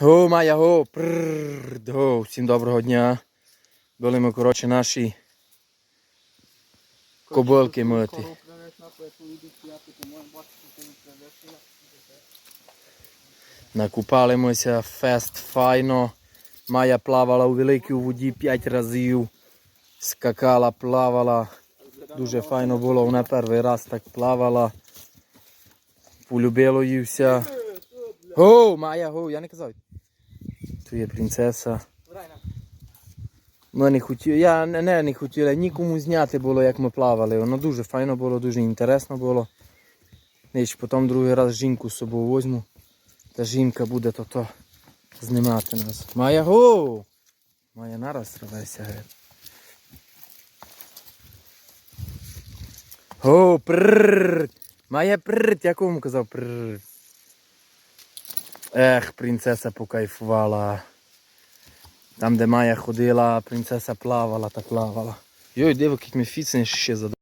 О, Майя, го, прррр, го, всім доброго дня. Були ми, коротше, наші кобилки мити. Накупалимося, фест файно. Майя плавала у великій воді 5 разів. Скакала, плавала. Дуже файно було. Вона перший раз так плавала. Полюбило їй все. О, Майя, го, я не казав. Tu є принцеса. Ми не хотіли, я не, не, не хотіла нікому зняти було, як ми плавали. Воно дуже файно було, дуже інтересно було. Ніч потім другий раз жінку з собою возьму. Та жінка буде то то знімати нас. Майя го! Майя нараз рветься геть. О, прррр! Майя прррр, я кому казав прррр. Eh, princesa pokajfovala. Tam, kde Maja hodila, princesa plavala, ta plavala. Joj, devo, ki mi ficneš še zadnji.